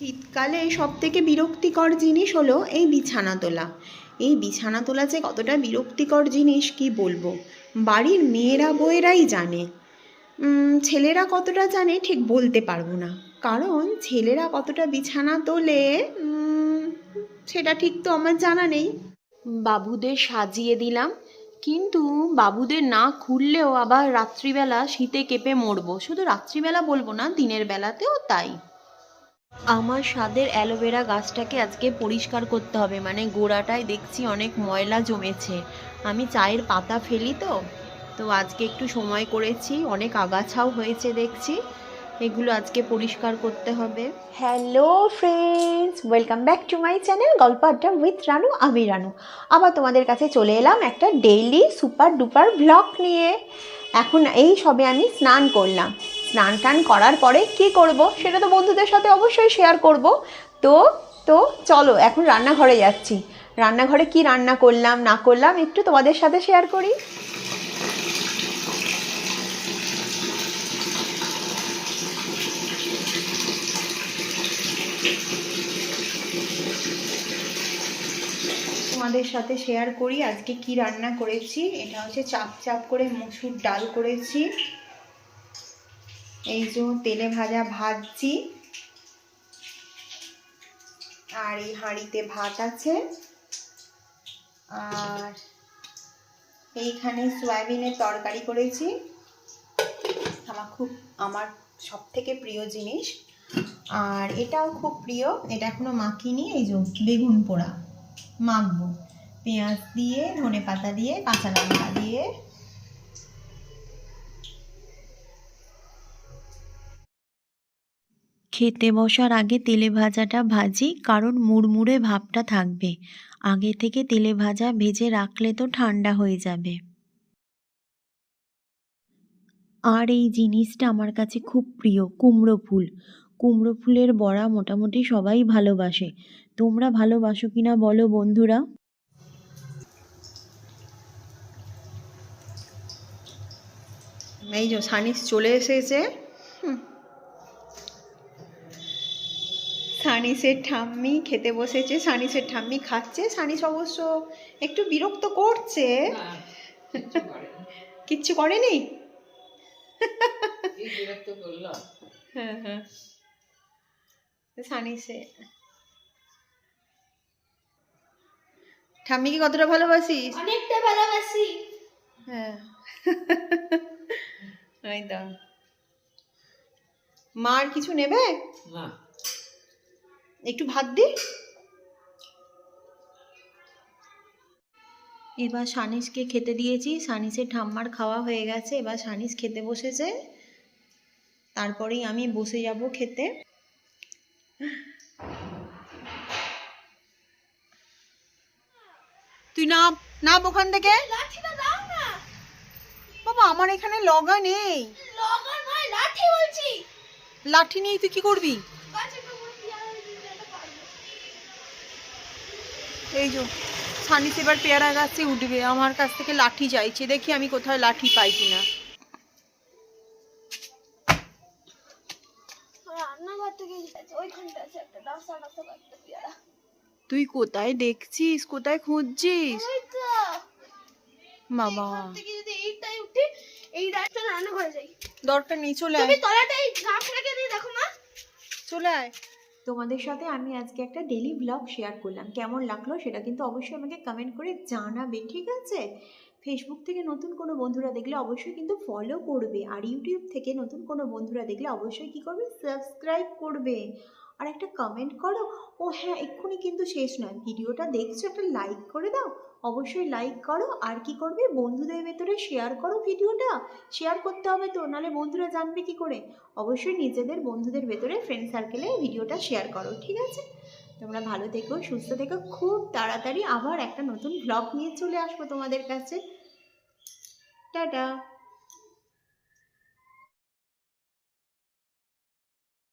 শীতকালে সব থেকে বিরক্তিকর জিনিস হলো এই বিছানা তোলা। এই বিছানা তোলা যে কতটা বিরক্তিকর জিনিস, কি বলব? বাড়ির মেয়েরা, বউয়েরাই জানে। ছেলেরা কতটা জানে ঠিক বলতে পারব না। কারণ ছেলেরা কতটা বিছানা তোলে সেটা ঠিক তো আমার জানা নেই। বাবুদের সাজিয়ে দিলাম। কিন্তু বাবুদের না খুললেও আবার রাত্রিবেলা শীতে কেঁপে মরবো। শুধু রাত্রিবেলা বলব না, দিনের বেলাতেও তাই। আমার স্বাদের অ্যালোভেরা গাছটাকে আজকে পরিষ্কার করতে হবে। মানে গোড়াটায় দেখছি অনেক ময়লা জমেছে। আমি চায়ের পাতা ফেলি তো। তো আজকে একটু সময় করেছি। অনেক আগাছাও হয়েছে দেখছি। এগুলো আজকে পরিষ্কার করতে হবে। Hello friends welcome back to my channel গল্প আড্ডা উইথ রানু, আমি রানু। আবার তোমাদের কাছে চলে এলাম একটা ডেইলি সুপার ডুপার ব্লগ নিয়ে। এখন এই সবে আমি স্নান করলাম। স্নান টান করার পরে কি করব সেটা তো বন্ধুদের সাথে অবশ্যই শেয়ার করব। তো তো চলো, এখন রান্নাঘরে যাচ্ছি। রান্নাঘরে কি রান্না করলাম, না করলাম একটু তোমাদের সাথে শেয়ার করি। তোমাদের সাথে শেয়ার করি আজকে কি রান্না করেছি। এটা হচ্ছে চাপ চাপ করে মসুর ডাল করেছি। এই যে তেলে ভাজা ভাজছি। আর এই হাঁড়িতে ভাত আছে। আর এইখানে সয়াবিনের তরকারি করেছি। আমার খুব, আমার সব থেকে প্রিয় জিনিস। আর এটাও খুব প্রিয়, এটা এখনও মাখিনি, এই যে বেগুন পোড়া। মাখবো। পেঁয়াজ দিয়ে ধনে পাতা দিয়ে, কাঁচা লঙ্কা দিয়ে। খেতে বসার আগে তেলে ভাজাটা ভাজি, কারণ মুড়মুড়ে ভাবটা থাকবে। আগে থেকে তেলে ভাজা ভেজে রাখলে তো ঠান্ডা হয়ে যাবে। আর এই জিনিসটা আমার কাছে খুব প্রিয়, কুমড়ো ফুল। কুমড়ো ফুলের বড়া মোটামুটি সবাই ভালোবাসে। তোমরা ভালোবাসো কিনা বলো বন্ধুরা? এই যে সানিস চলে এসেছে। সানিসের ঠাম্মি খেতে বসেছে সানিসের ঠাম্মি খাচ্ছে। সানিস অবশ্য একটু বিরক্ত করছে। কিচ্ছু করেনি। হ্যাঁ হ্যাঁ। সানিসে। ঠাম্মিকে কতটা ভালোবাসিস? অনেকটা ভালোবাসি। হ্যাঁ। মার কিছু নেবে? না। একটু ভাত দি। এবার সানিসকে খেতে দিয়েছি। সানিসের ঠাম্মার খাওয়া হয়ে গেছে। এবার সানিস খেতে বসেছে। তারপরেই আমি বসে যাব খেতে। তুই না না ওখান থেকে? বাবা আমার এখানে লগা নেই। লাঠি নিয়ে তুই কি করবি গাছে তো বসে আর যেতে পারব এই যে সানিস এবার পেয়ারা গাছে উঠবে আমার কাছ থেকে লাঠি চাইছে দেখি আমি কোথাও লাঠি পাই কিনা। তুই কোথায় দেখছিস? কোথায় খুঁজছিস? যাই। দরকার নেই চলে আয়। চলে আয়। তোমাদের সাথে আমি আজকে একটা ডেলি ব্লগ শেয়ার করলাম। কেমন লাগল সেটা কিন্তু অবশ্যই আমাকে কমেন্ট করে জানাবে, ঠিক আছে? ফেসবুক থেকে নতুন কোনো বন্ধুরা দেখলে অবশ্যই কিন্তু ফলো করবে। আর ইউটিউব থেকে নতুন কোনো বন্ধুরা দেখলে অবশ্যই কী করবে? সাবস্ক্রাইব করবে। আর একটা কমেন্ট করো। ও হ্যাঁ এক্ষুনি কিন্তু শেষ নয়। ভিডিওটা দেখছ, একটা লাইক করে দাও। অবশ্যই লাইক করো। আর কি করবে? বন্ধুদের ভেতরে শেয়ার করো ভিডিওটা। শেয়ার করতে হবে তো, নাহলে বন্ধুরা জানবে কি করে? অবশ্যই নিজেদের বন্ধুদের ভেতরে ফ্রেন্ড সার্কেলে ভিডিওটা শেয়ার করো, ঠিক আছে? তোমরা ভালো থেকো, সুস্থ থেকো। খুব তাড়াতাড়ি আবার একটা নতুন ব্লগ নিয়ে চলে আসব তোমাদের কাছে। টাটা!